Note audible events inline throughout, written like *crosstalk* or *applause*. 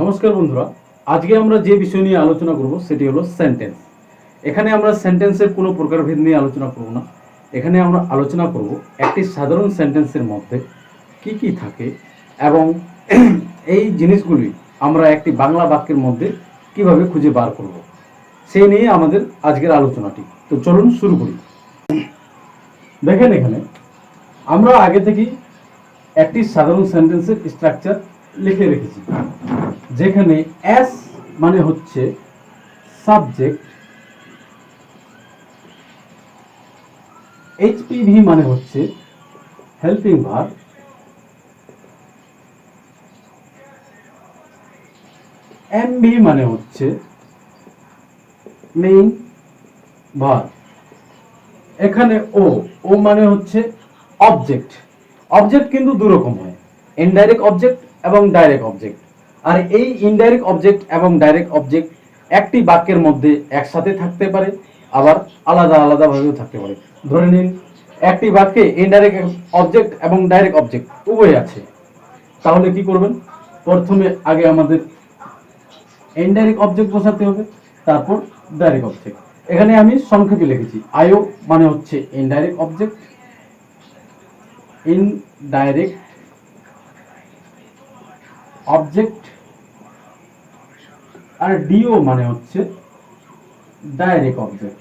নমস্কার বন্ধুরা, আজকে আমরা যে বিষয় নিয়ে আলোচনা করব সেটি হলো সেন্টেন্স এখানে আমরা সেন্টেন্সের কোনো প্রকারভেদ নিয়ে আলোচনা করব না। এখানে আমরা আলোচনা করব একটি সাধারণ সেন্টেন্সের মধ্যে কি কি থাকে এবং এই জিনিসগুলি আমরা একটি বাংলা বাক্যের মধ্যে কীভাবে খুঁজে বার করব সেই নিয়ে আমাদের আজকের আলোচনাটি। তো চলুন শুরু করি। দেখেন এখানে, আমরা আগে থেকেই একটি সাধারণ সেন্টেন্সের স্ট্রাকচার লিখে রেখেছি। যেখানে এস মানে হচ্ছে সাবজেক্ট এইচপিভি মানে হচ্ছে হেল্পিং ভার্ব এমভি মানে হচ্ছে মেইন ভার্ব এখানে ও ও মানে হচ্ছে অবজেক্ট অবজেক্ট কিন্তু দু রকম হয় ইনডাইরেক্ট অবজেক্ট এবং ডাইরেক্ট অবজেক্ট আর এই ইনডাইরেক্ট অবজেক্ট এবং ডাইরেক্ট অবজেক্ট একটি বাক্যের মধ্যে একসাথে থাকতে পারে, আবার আলাদা আলাদাভাবেও থাকতে পারে। ধরে নিন, একটি বাক্যে ইনডাইরেক্ট অবজেক্ট এবং ডাইরেক্ট অবজেক্ট উভয় আছে। তাহলে কি করবেন? প্রথমে আগে আমাদের ইনডাইরেক্ট অবজেক্ট বসাতে হবে, তারপর ডাইরেক্ট অবজেক্ট এখানে আমি সংক্ষেপে লিখেছি। আইও মানে হচ্ছে ইনডাইরেক্ট অবজেক্ট ইনডাইরেক্ট অবজেক্ট আর ডিও মানে হচ্ছে ডাইরেক্ট অবজেক্ট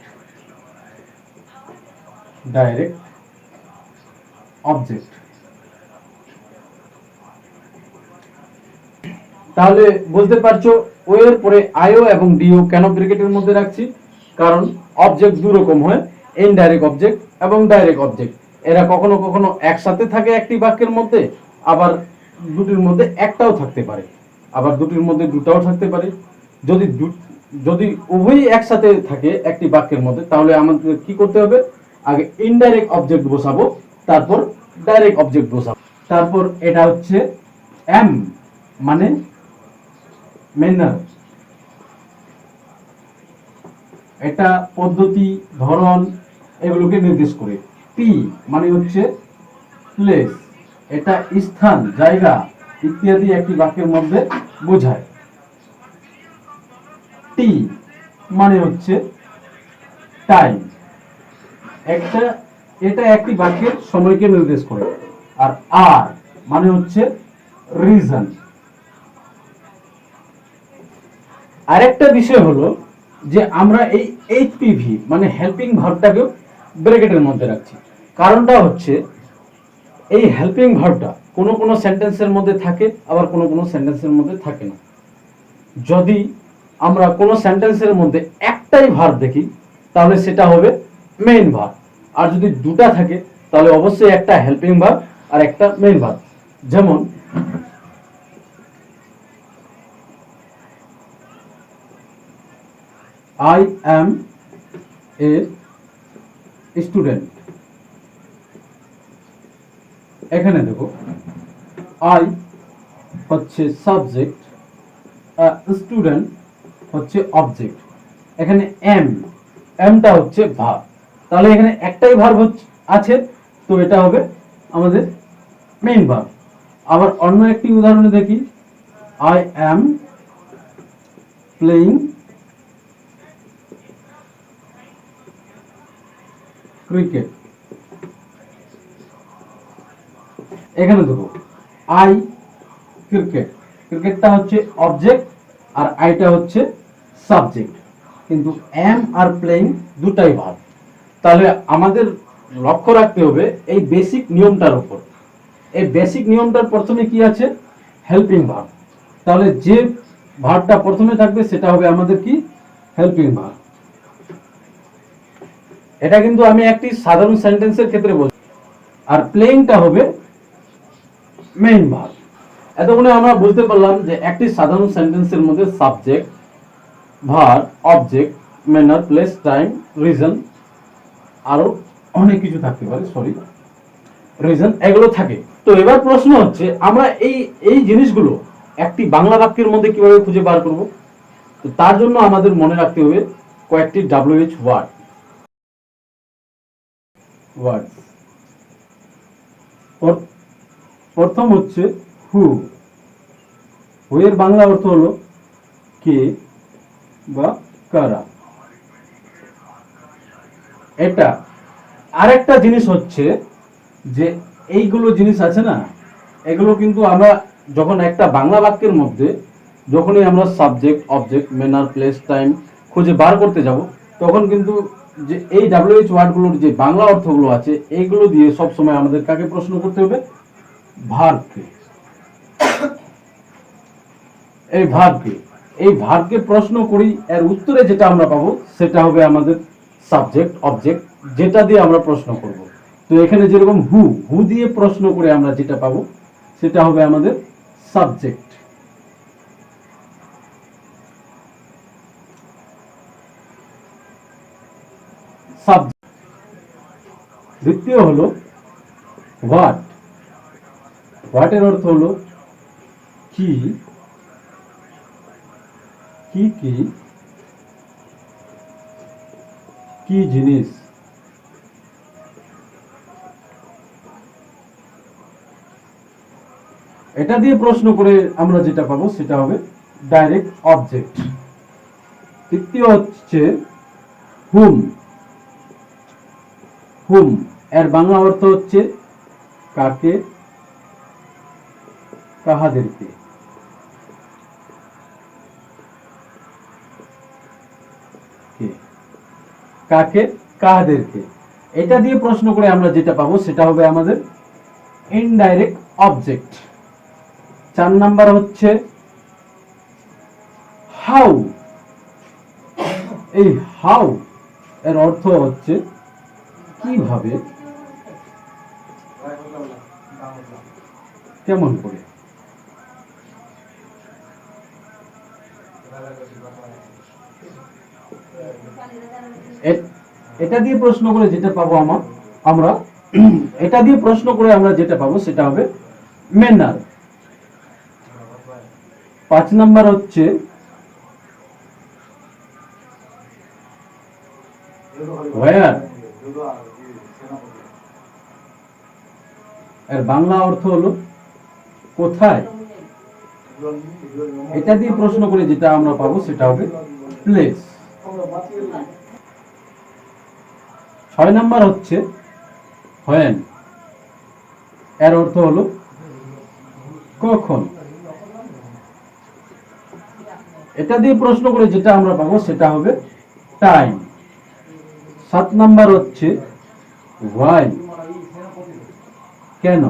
ডাইরেক্ট অবজেক্ট তাহলে বুঝতে পারছ ও এর পরে আইও এবং ডিও কেন ব্র্যাকেটের মধ্যে রাখছি? কারণ অবজেক্ট দু রকম হয় ইনডাইরেক্ট অবজেক্ট এবং ডাইরেক্ট অবজেক্ট এরা কখনো কখনো একসাথে থাকে একটি বাক্যের মধ্যে, আবার দুটির মধ্যে একটাও থাকতে পারে। আবার দুটির মধ্যে দুটাও থাকতে পারে। যদি যদি উভয়ই একসাথে থাকে একটি বাক্যের মধ্যে, তাহলে আমাদের কি করতে হবে? আগে ইনডাইরেক্ট অবজেক্ট বসাবো, তারপর ডাইরেক্ট অবজেক্ট বসাবো। তারপর এটা হচ্ছে এম মানে ম্যানার এটা পদ্ধতি, ধরন, এগুলোকে নির্দেশ করে। পি মানে হচ্ছে প্লেস এটা স্থান, জায়গা, ইত্যাদি একটি বাক্যের মধ্যে বোঝায়। টি মানে হচ্ছে টাইম একটা, এটা একটি বাক্যের সময়কে নির্দেশ করে। আর আর মানে হচ্ছে রিজন আরেকটা বিষয় হলো যে আমরা এই এইচপিভি মানে হেল্পিং ভার্বটাকেও ব্র্যাকেটের মধ্যে রাখছি। কারণটা হচ্ছে এই হেল্পিং ভার্বটা কোনো কোনো সেন্টেন্সের মধ্যে থাকে, আবার কোনো কোনো সেন্টেন্সের মধ্যে থাকে না। যদি আমরা কোনো সেন্টেন্সের মধ্যে একটাই ভার্ব দেখি, তাহলে সেটা হবে মেইন ভার্ব আর যদি দুটা থাকে, তাহলে অবশ্যই একটা হেল্পিং ভার্ব আর একটা মেইন ভার্ব যেমন আই অ্যাম এ স্টুডেন্ট এখানে দেখো আই হচ্ছে সাবজেক্ট স্টুডেন্ট হচ্ছে অবজেক্ট এখানে এম এমটা হচ্ছে ভাব তাহলে এখানে একটাই ভার্ব আছে, তো এটা হবে আমাদের মেইন ভার্ব আবার অন্য একটি উদাহরণে দেখি। আই অ্যাম প্লেইং ক্রিকেট এখানে দেখো আই ক্রিকেট ক্রিকেটটা হচ্ছে অবজেক্ট আর আইটা হচ্ছে সাবজেক্ট কিন্তু এম আর প্লেইং দুটাই ভাব তাহলে আমাদের লক্ষ্য রাখতে হবে এই বেসিক নিয়মটার উপর। এই বেসিক নিয়মটার প্রথমে কি আছে? হেল্পিং ভাব তাহলে যে ভাবটা প্রথমে থাকবে সেটা হবে আমাদের কি? হেল্পিং ভাব এটা কিন্তু আমি একটি সাধারণ সেন্টেন্সের ক্ষেত্রে বলছি। আর প্লেইংটা হবে মেইন ভার্ব এতক্ষণে আমরা বুঝতে পারলাম যে একটি সাধারণ সেন্টেন্সের মধ্যে subject verb object manner place time reason আরও অনেক কিছু থাকতে পারে সরি রিজন এগুলো থাকে। তো এবার প্রশ্ন হচ্ছে, আমরা এই এই জিনিসগুলো একটি বাংলা বাক্যের মধ্যে কীভাবে খুঁজে বার করব? তো তার জন্য আমাদের মনে রাখতে হবে কয়েকটি ডাব্লিউএইচ ওয়ার্ড ওয়ার্ড প্রথম হচ্ছে হু হু এর বাংলা অর্থ হলো কে বা কারা এটা আরেকটা জিনিস হচ্ছে যে এইগুলো জিনিস আছে না, এগুলো কিন্তু আমরা যখন একটা বাংলা বাক্যের মধ্যে যখনই আমরা সাবজেক্ট অবজেক্ট প্লেস টাইম খুঁজে বার করতে যাব, তখন কিন্তু যে এই ডাব্লিউএইচ ওয়ার্ডগুলোর যে বাংলা অর্থগুলো আছে, এইগুলো দিয়ে সব সময় আমাদের কাকে প্রশ্ন করতে হবে? ভার্বকে এই ভার্বকে এই ভার্বকে প্রশ্ন করি, এর উত্তরে যেটা আমরা পাবো, সেটা হবে আমাদের সাবজেক্ট অবজেক্ট যেটা দিয়ে আমরা প্রশ্ন করব। তো এখানে যেরকম হু হু দিয়ে প্রশ্ন করে আমরা যেটা পাবো, সেটা হবে আমাদের সাবজেক্ট সাবজেক্ট দ্বিতীয় হলো হোয়াট হোয়াটের অর্থ হলো কি? কি কি? কি জিনিস? এটা দিয়ে প্রশ্ন করে আমরা যেটা পাবো সেটা হবে ডাইরেক্ট অবজেক্ট তৃতীয় হচ্ছে হুম হুম এর বাংলা অর্থ হচ্ছে কাকে? কাহাদেরকে। কাকে? কাহাদেরকে এটা দিয়ে প্রশ্ন করে আমরা যেটা পাবো সেটা হবে আমাদের ইনডাইরেক্ট অবজেক্ট চার নাম্বার হচ্ছে হাউ এই হাউ এর অর্থ হচ্ছে কীভাবে? কেমন করে? এটা দিয়ে প্রশ্ন করে যেটা পাবো আমার আমরা, *clears throat* এটা দিয়ে প্রশ্ন করে আমরা যেটা পাবো সেটা হবে ম্যানার পাঁচ নাম্বার হচ্ছে এর বাংলা অর্থ হলো কোথায়? এটা দিয়ে প্রশ্ন করে যেটা আমরা পাবো সেটা হবে প্লেস ছয় নাম্বার হচ্ছে, হোয়েন। এর অর্থ হলো, কখন? এটা দিয়ে প্রশ্ন করে যেটা আমরা পাবো সেটা হবে টাইম। সাত নাম্বার হচ্ছে হোয়াই কেন?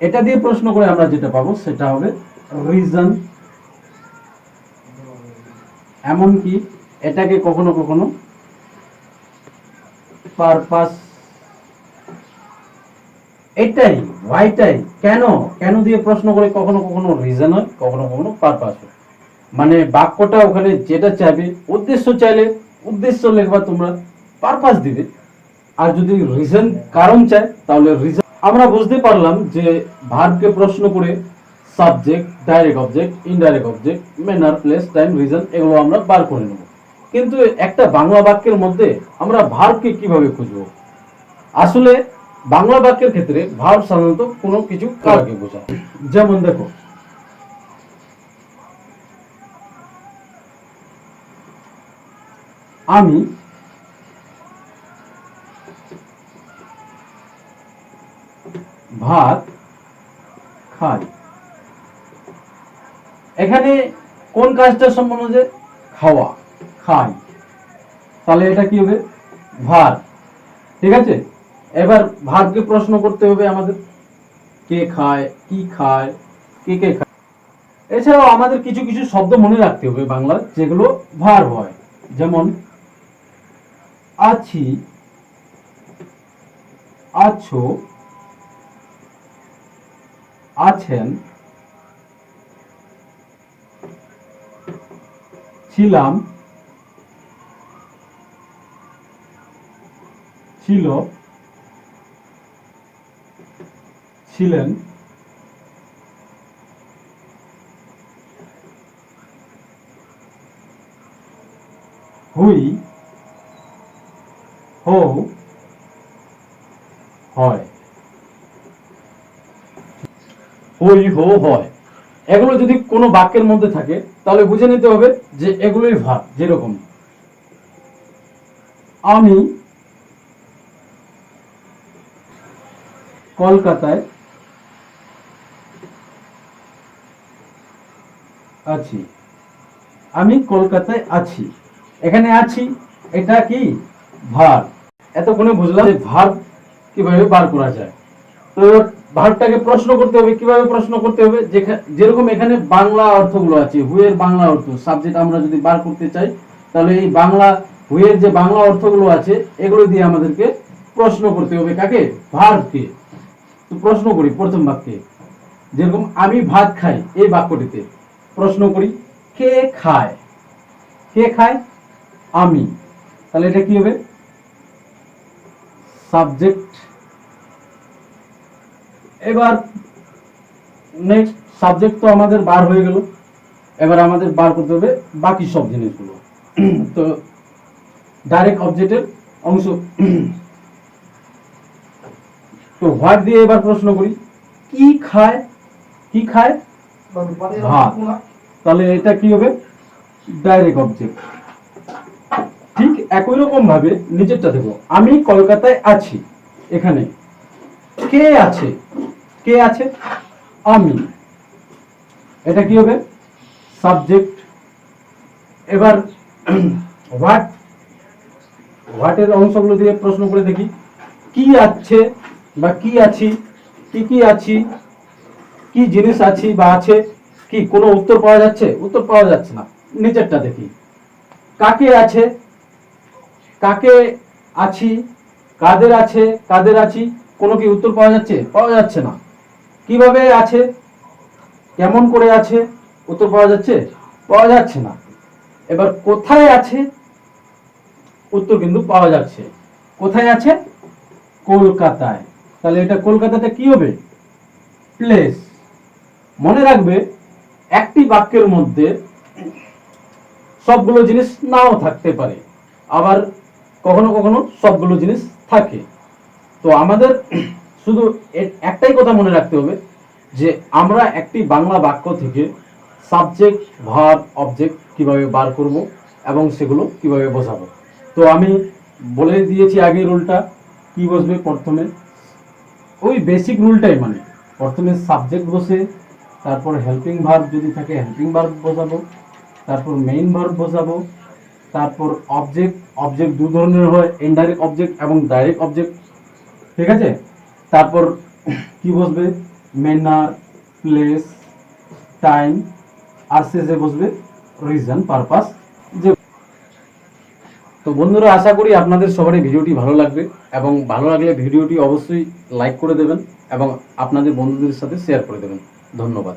এটা দিয়ে প্রশ্ন করে আমরা যেটা পাবো সেটা হবে রিজন এমনকি এটাকে কখনো কখনো পারপাস এটাই হোয়াইটাই কেন কেন দিয়ে প্রশ্ন করে কখনো কখনো রিজন হয়, কখনো কখনো পারপাস হয়। মানে বাক্যটা ওখানে যেটা চাইবে, উদ্দেশ্য চাইলে উদ্দেশ্য লিখবা তোমরা পারপাস দিবে। আর যদি রিজন কারণ চায়, তাহলে রিজন আমরা বুঝতে পারলাম যে ভার্বকে প্রশ্ন করে subject direct object indirect object manner place time reason এগুলো আমরা বার করে নেব। কিন্তু একটা বাংলা বাক্যের মধ্যে আমরা ভার্বকে কীভাবে খুঁজবো? আসলে বাংলা বাক্যের ক্ষেত্রে ভার্ব সাধারণত কোনো কিছু কারকে বোঝায়? যেমন দেখো, আমি ভাত খাই। এখানে কোন কাজটা হচ্ছে খাওয়া, খাই, তাহলে এটা কি হবে? ভাত। ঠিক আছে? এবার ভাতকে প্রশ্ন করতে হবে আমাদের। কে খায়, কি খায়, কে কে খায়? এছাড়াও আমাদের কিছু কিছু শব্দ মনে রাখতে হবে বাংলা যেগুলো ভার হয়। যেমন, আছি, আছো, আছেন ছিলাম, ছিল, ছিলেন, হুই হও হয়। হই, হো, হয়। এগুলো যদি কোনো বাক্যের মধ্যে থাকে তাহলে বুঝে নিতে হবে যে এগুলোই ভাব যেরকম। আমি কলকাতায় আছি। আমি কলকাতায় আছি। এখানে আছি, এটা কি? ভার। এতক্ষণে বুঝলাম যে ভার কীভাবে বার করা যায়। তো ভারটাকে প্রশ্ন করতে হবে, কীভাবে প্রশ্ন করতে হবে? যেরকম এখানে বাংলা অর্থগুলো আছে হুয়ের বাংলা অর্থ সাবজেক্ট আমরা যদি বার করতে চাই, তাহলে এই বাংলা হুয়ের যে বাংলা অর্থগুলো আছে, এগুলো দিয়ে আমাদেরকে প্রশ্ন করতে হবে কাকে? ভারকে তো প্রশ্ন করি, প্রথম বাক্যে। যেরকম, আমি ভাত খাই এই বাক্যটিতে। প্রশ্ন করি, কে খায়? কে খায়? আমি। তাহলে এটা কি হবে? সাবজেক্ট এবার নেক্সট সাবজেক্ট তো আমাদের বার হয়ে গেল। এবার আমাদের বার করতে হবে বাকি সব জিনিসগুলো। তো ডাইরেক্ট অবজেক্টের অংশ। তো হোয়াট দিয়ে এবার প্রশ্ন করি। কি খায়? কি খায়? ভাত। তাহলে এটা কি হবে? ডাইরেক্ট অবজেক্ট ঠিক একই রকম ভাবে নিজেরটা দেখো। আমি কলকাতায় আছি, এখানে। কে আছে? কে আছে? আমি। এটা কি হবে? সাবজেক্ট এবার *clears throat* হোয়াট হোয়াটের অংশগুলো দিয়ে প্রশ্ন করে দেখি। কি আছে বা কি আছি? কি কি আছি? কি জিনিস আছি বা আছে? কি, কোনো উত্তর পাওয়া যাচ্ছে? উত্তর পাওয়া যাচ্ছে না। নিচেরটা দেখি। কাকে আছে? কাকে আছি? কাদের আছে? কাদের আছি? কোনো কি উত্তর পাওয়া যাচ্ছে? পাওয়া যাচ্ছে না। কীভাবে আছে? কেমন করে আছে? উত্তর পাওয়া যাচ্ছে? পাওয়া যাচ্ছে না। এবার কোথায় আছে? উত্তর কিন্তু পাওয়া যাচ্ছে। কোথায় আছে? কলকাতায়। তাহলে এটা কলকাতাটা কি হবে? প্লেস মনে রাখবে, একটি বাক্যের মধ্যে সবগুলো জিনিস নাও থাকতে পারে। আবার কখনো কখনো সবগুলো জিনিস থাকে। তো আমাদের শুধু একটাই কথা মনে রাখতে হবে যে আমরা একটি বাংলা বাক্য থেকে সাবজেক্ট ভার্ব অবজেক্ট কীভাবে বার করব এবং সেগুলো কীভাবে বোঝাবো। তো আমি বলে দিয়েছি আগে রুলটা, কি বসবে প্রথমে? ওই বেসিক রুলটাই মানে প্রথমে সাবজেক্ট বসে, তারপর হেল্পিং ভার্ব যদি থাকে হেল্পিং ভার্ব বসাবো তারপর মেইন ভার্ব বসাবো তারপর অবজেক্ট অবজেক্ট দু ধরনের হয় ইনডাইরেক্ট অবজেক্ট এবং ডাইরেক্ট অবজেক্ট ঠিক আছে? তারপর কি বসবে? ম্যানার প্লেস টাইম আর শেষে বসবে রিজন পারপাস যে তো বন্ধুরা, আশা করি আপনাদের সবারই ভিডিওটি ভালো লাগবে এবং ভালো লাগলে ভিডিওটি অবশ্যই লাইক করে দেবেন এবং আপনাদের বন্ধুদের সাথে শেয়ার করে দেবেন। ধন্যবাদ।